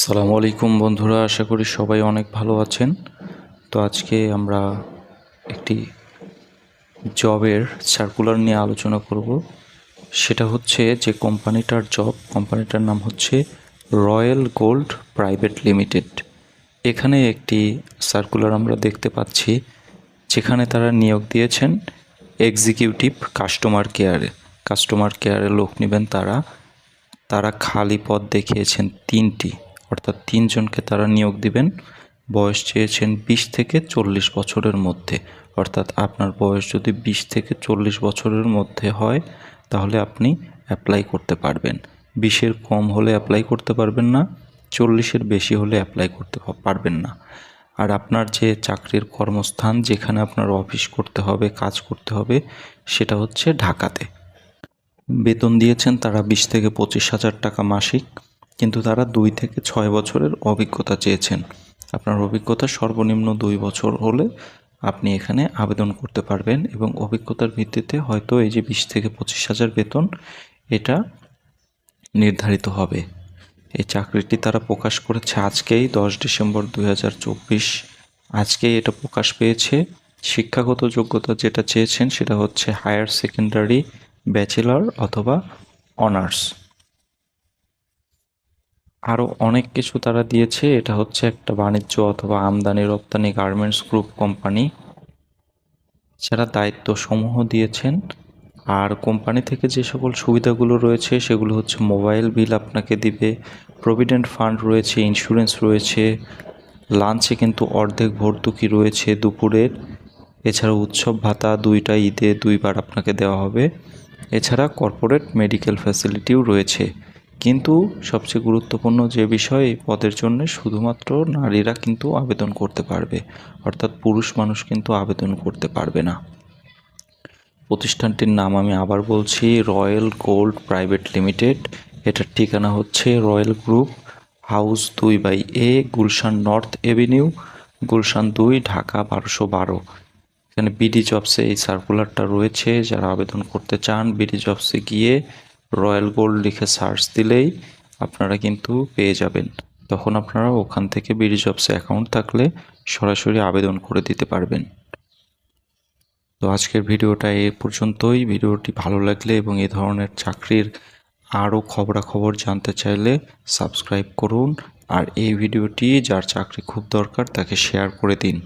সালামু আলাইকুম বন্ধুরা, আশা করি সবাই অনেক ভালো আছেন। তো আজকে আমরা একটি জবের সার্কুলার নিয়ে আলোচনা করব। সেটা হচ্ছে যে কোম্পানিটার জব, কোম্পানিটার নাম হচ্ছে রয়্যাল গোল্ড প্রাইভেট লিমিটেড। এখানে একটি সার্কুলার আমরা দেখতে পাচ্ছি, যেখানে তারা নিয়োগ দিয়েছেন এক্সিকিউটিভ কাস্টমার কেয়ারে কাস্টমার কেয়ারে লোক নেবেন তারা। তারা খালি পদ দেখিয়েছেন তিনটি। অর্থাৎ তিনজনকে তারা নিয়োগ দিবেন। বয়স চেয়েছেন বিশ থেকে চল্লিশ বছরের মধ্যে। অর্থাৎ আপনার বয়স যদি বিশ থেকে চল্লিশ বছরের মধ্যে হয়, তাহলে আপনি অ্যাপ্লাই করতে পারবেন। বিশের কম হলে অ্যাপ্লাই করতে পারবেন না, চল্লিশের বেশি হলে অ্যাপ্লাই করতে পারবেন না। আর আপনার যে চাকরির কর্মস্থান যেখানে আপনার অফিস করতে হবে, কাজ করতে হবে, সেটা হচ্ছে ঢাকাতে। বেতন দিয়েছেন তারা বিশ থেকে পঁচিশ হাজার টাকা মাসিক। কিন্তু তারা দুই থেকে ছয় বছরের অভিজ্ঞতা চেয়েছেন। আপনার অভিজ্ঞতা সর্বনিম্ন দুই বছর হলে আপনি এখানে আবেদন করতে পারবেন এবং অভিজ্ঞতার ভিত্তিতে হয়তো এই যে বিশ থেকে পঁচিশ হাজার বেতন, এটা নির্ধারিত হবে। এই চাকরিটি তারা প্রকাশ করেছে আজকেই, দশ ডিসেম্বর দুই হাজার চব্বিশ। আজকেই এটা প্রকাশ পেয়েছে। শিক্ষাগত যোগ্যতা যেটা চেয়েছেন সেটা হচ্ছে হায়ার সেকেন্ডারি ব্যাচেলর অথবা অনার্স। আরও অনেক কিছু তারা দিয়েছে। এটা হচ্ছে একটা বাণিজ্য অথবা আমদানি রপ্তানি গার্মেন্টস গ্রুপ কোম্পানি। যারা দায়িত্ব সমূহ দিয়েছেন। আর কোম্পানি থেকে যে সকল সুবিধাগুলো রয়েছে, সেগুলো হচ্ছে মোবাইল বিল আপনাকে দিবে, প্রভিডেন্ট ফান্ড রয়েছে, ইন্স্যুরেন্স রয়েছে, লাঞ্চে কিন্তু অর্ধেক ভর্তুকি রয়েছে দুপুরের এছাড়া উৎসব ভাতা দুইটা, ঈদে দুইবার আপনাকে দেওয়া হবে। এছাড়া কর্পোরেট মেডিকেল ফ্যাসিলিটিও রয়েছে। কিন্তু সবচেয়ে গুরুত্বপূর্ণ যে বিষয় এই পদের জন্য শুধুমাত্র নারীরা কিন্তু আবেদন করতে পারবে, অর্থাৎ পুরুষ মানুষ কিন্তু আবেদন করতে পারবে না। প্রতিষ্ঠানটির নাম আমি আবার বলছি, রয়্যাল গোল্ড প্রাইভেট লিমিটেড। এটার ঠিকানা হচ্ছে রয়্যাল গ্রুপ, হাউস দুই by A, Gulshan north avenue, Gulshan দুই, ঢাকা বারোশো বারো। এখানে বিডি জবসে এই সার্কুলারটা রয়েছে, যারা আবেদন করতে চান, বিডি জবসে গিয়ে রয়্যাল গোল্ড লিখে সার্চ দিলেই আপনারা কিন্তু পেয়ে যাবেন। তখন আপনারা ওখান থেকে বিডি জবসে অ্যাকাউন্ট থাকলে সরাসরি আবেদন করে দিতে পারবেন। তো আজকের ভিডিওটা এ পর্যন্তই। ভিডিওটি ভালো লাগলে এবং এই ধরনের চাকরির আরও খবরাখবর জানতে চাইলে সাবস্ক্রাইব করুন। আর এই ভিডিওটি যার চাকরি খুব দরকার তাকে শেয়ার করে দিন।